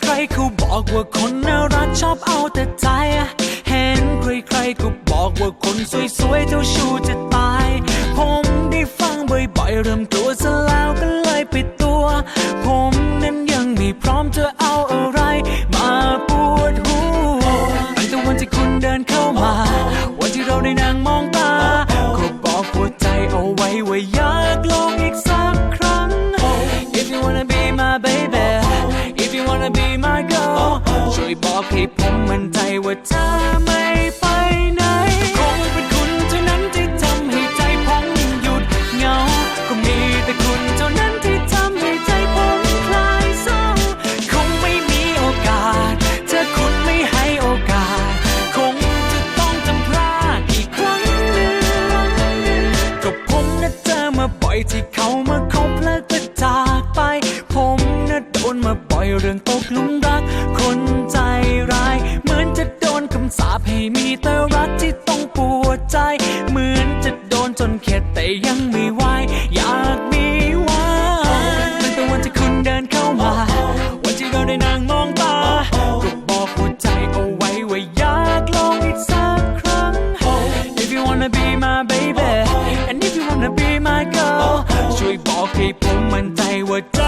ใครๆเขาบอกว่าคนน่ารักชอบเอาแต่ใจ เห็นใครๆก็บอกว่าคนสวยๆเจ้าชู้จะตาย ผมได้ฟังบ่อยๆเริ่มกลัวซะแล้วก็เลยปิดตัวผม บอกให้ผมมั่นใจว่าเธอไม่ไปไหน คงเป็นคุณเท่านั้นที่ทำให้ใจผมหยุดเหงา ก็มีแต่คุณเท่านั้นที่ทำให้ใจผมคลายเศร้า คงไม่มีโอกาสถ้าคุณไม่ให้โอกาส คงจะต้องจำพลาดอีกครั้งหนึ่งก็ผมนะเจอมาบ่อยที่เขามาคบแล้วก็จากไป ผมนะโดนมาบ่อยเรื่องตกหลุมรักคน มีแต่รักที่ต้องปวดใจ เหมือนจะโดนจนเข็ดแต่ยังไม่ไหวอยากมีวันตั้งแต่วันที่คุณเดินเข้ามา วันที่เราได้นั่งมองตาก็บอกหัวใจเอาไว้ว่าอยากลองอีกสักครั้ง If you wanna be my baby and if you wanna be my girl ช่วยบอกให้ผมมั่นใจว่าจะ